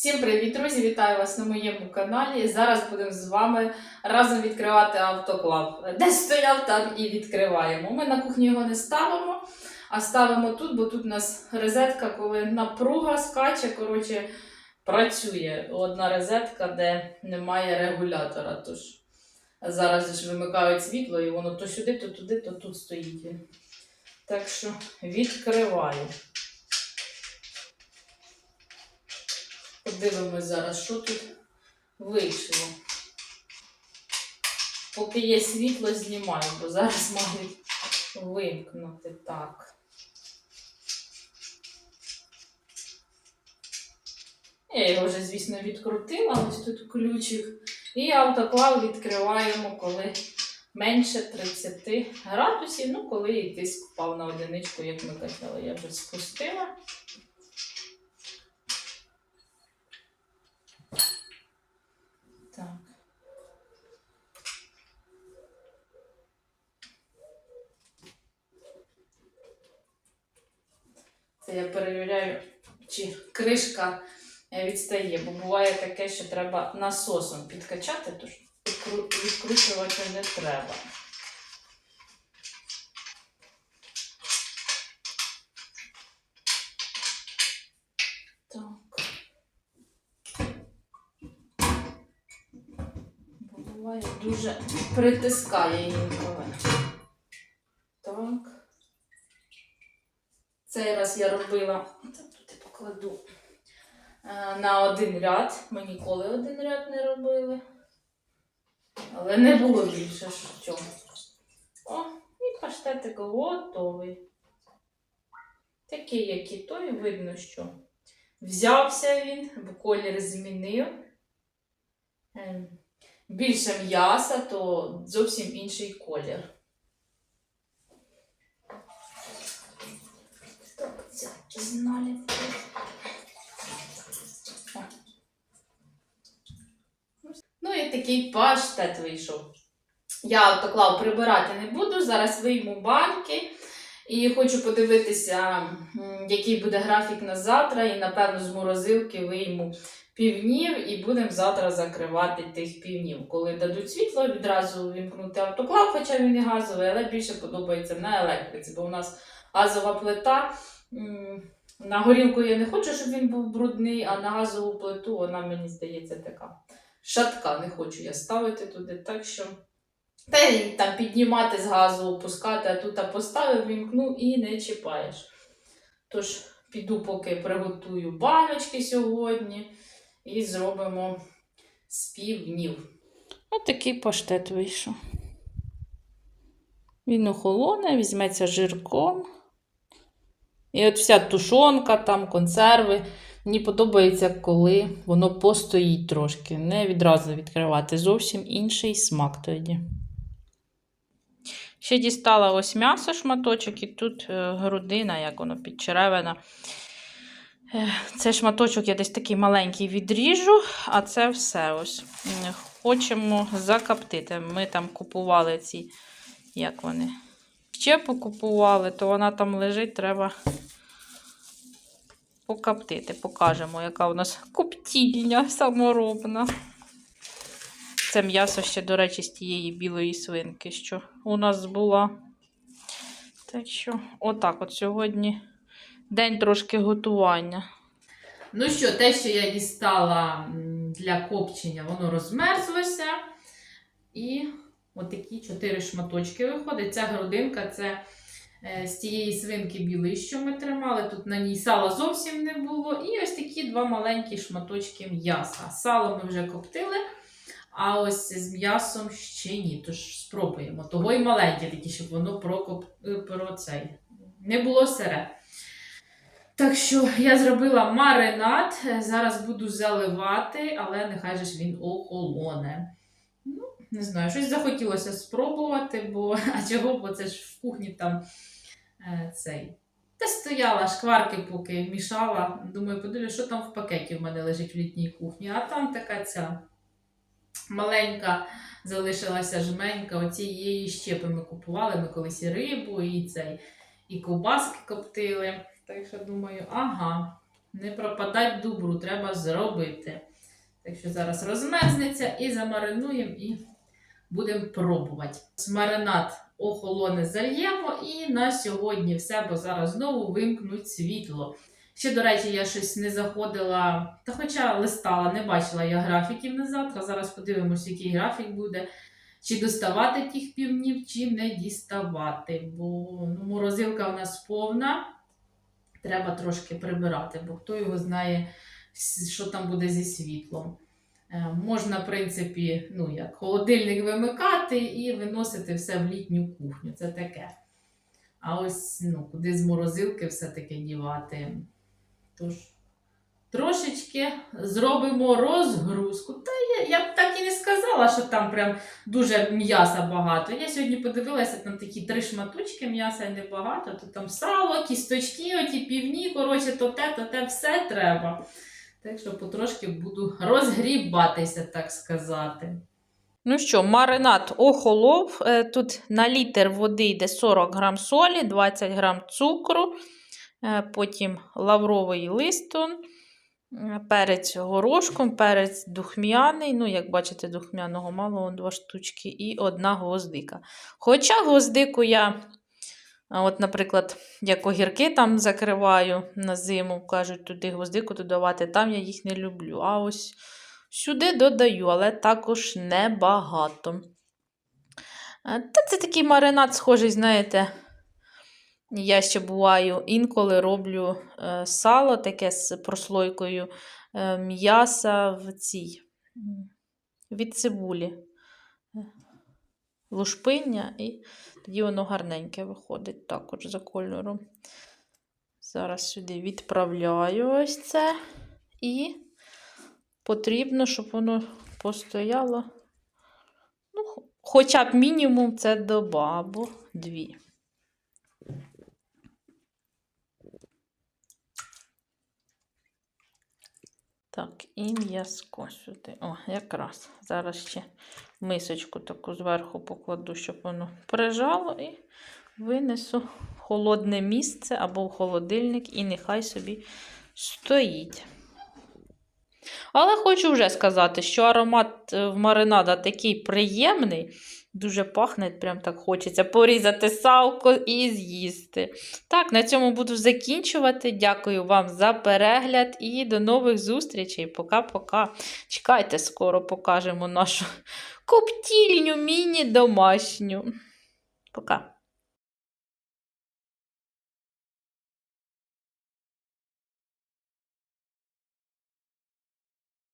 Всім привіт, друзі! Вітаю вас на моєму каналі. Зараз будемо з вами разом відкривати автоклав. Де стояв, там і відкриваємо. Ми на кухні його не ставимо, а ставимо тут, бо тут у нас розетка, коли напруга скаче, коротше, працює одна розетка, де немає регулятора. Тож зараз ж вимикають світло, і воно то сюди, то туди, то тут стоїть. Так що відкриваю. Подивимось зараз, що тут вийшло. Поки є світло, знімаю, бо зараз мають вимкнути так. Я його вже, звісно, відкрутила, ось тут ключик. І автоклав відкриваємо, коли менше 30 градусів, ну, коли і тиск впав на одиничку, як ми казали, я вже спустила. Так. Це я перевіряю, чи кришка е, відстає, бо буває таке, що треба насосом підкачати, тож відкручувати не треба. Так. Буває дуже притискає інколи. Так. Цей раз я робила, так тут я покладу е, на один ряд. Ми ніколи один ряд не робили. Але не було більше що. О, і паштетик готовий. Такий, як і той, видно, що взявся він, бо колір змінив. Ем, Більше м'яса, то зовсім інший колір. Так, це Ну і такий паштет вийшов. Я автоклав прибирати не буду, зараз вийму банки. І хочу подивитися, який буде графік на завтра, і напевно з морозилки вийму півнів і будемо завтра закривати тих півнів. Коли дадуть світло, відразу вімкнути автоклав, хоча він і газовий, але більше подобається на електриці, бо у нас газова плита. На горілку я не хочу, щоб він був брудний, а на газову плиту вона, мені здається, така шатка. Не хочу я ставити туди. Так що та й там піднімати з газу, опускати, а тут поставив, вімкну і не чіпаєш. Тож піду, поки приготую баночки сьогодні і зробимо з півднів. Ось такий паштет вийшов. Він охолоне, візьметься жирком. І от вся тушонка, там, консерви. Мені подобається, коли воно постоїть трошки. Не відразу відкривати. Зовсім інший смак тоді. Ще дістала ось м'ясо шматочок, і тут е, грудина, як воно підчеревина. Е, Це шматочок я десь такий маленький відріжу, а це все ось. Хочемо закоптити. Ми там купували ці, як вони, щепу купували, то вона там лежить, треба покоптити. Покажемо, яка у нас коптільня саморобна. Це м'ясо ще, до речі, з тієї білої свинки, що у нас була. Так що, отак от сьогодні день трошки готування. Ну що, те, що я дістала для копчення, воно розмерзлося. І отакі чотири шматочки виходить. Ця грудинка це е, з тієї свинки білої, що ми тримали. Тут на ній сала зовсім не було. І ось такі два маленькі шматочки м'яса. Сало ми вже коптили. А ось з м'ясом ще ні. Тож спробуємо. Того й маленьке такі, щоб воно прокоп... е, про цей. Не було сире. Так що я зробила маринад. Е, Зараз буду заливати, але нехай же ж він охолоне. Ну, не знаю, щось захотілося спробувати, бо а чого, бо це ж в кухні там е, цей. Та стояла шкварки, поки мішала. Думаю, подивлюсь, що там в пакеті в мене лежить в літній кухні. А там така ця маленька залишилася жменька. Оці її щепи ми купували. Ми колись і рибу, і цей, і ковбаски коптили. Так що думаю, ага, Не пропадать добру, треба зробити. Так що зараз розмерзнеться і замаринуємо і будемо пробувати. Маринад охолоне зальємо і на сьогодні все, бо зараз знову вимкнуть світло. Ще, до речі, я щось не заходила, та хоча листала, не бачила я графіків на завтра. Зараз подивимося, який графік буде. Чи доставати тих півнів, чи не діставати. Бо ну, морозилка в нас повна. Треба трошки прибирати, бо хто його знає, що там буде зі світлом. Е, Можна, в принципі, ну як, холодильник вимикати і виносити все в літню кухню. Це таке. А ось ну, куди з морозилки все-таки дівати. Тож, трошечки зробимо розгрузку. Та я, я б так і не сказала, що там прям дуже м'яса багато. Я сьогодні подивилася там такі три шматочки м'яса небагато, то там сало, кісточки, оті півні, коротше, то те, то те, все треба. Так що потрошки буду розгрібатися, так сказати. Ну що, маринад охолов. Е, Тут на літр води йде 40 грам солі, 20 грам цукру, е, потім лавровий листон, е, перець горошком, перець духмяний. Ну, як бачите, духмяного мало, два штучки, і одна гвоздика. Хоча гвоздику я, а от, наприклад, як огірки там закриваю на зиму, кажуть, туди гвоздику додавати, там я їх не люблю. А ось сюди додаю, але також небагато. Е, Та це такий маринад, схожий, знаєте. Я ще буваю, інколи роблю е, сало таке з прослойкою е, м'яса в цій від цибулі. Лушпиння, і тоді воно гарненьке виходить також за кольором. Зараз сюди відправляю ось це. І потрібно, щоб воно постояло. Ну, хоча б мінімум це доба або дві. Так, і м'язко сюди. О, якраз. Зараз ще мисочку таку зверху покладу, щоб воно прижало, і винесу в холодне місце або в холодильник, і нехай собі стоїть. Але хочу вже сказати, що аромат е, в маринада такий приємний, дуже пахне, прям так хочеться порізати салко і з'їсти. Так, на цьому буду закінчувати. Дякую вам за перегляд і до нових зустрічей. Пока-пока. Чекайте, скоро покажемо нашу коптільню міні-домашню. Пока.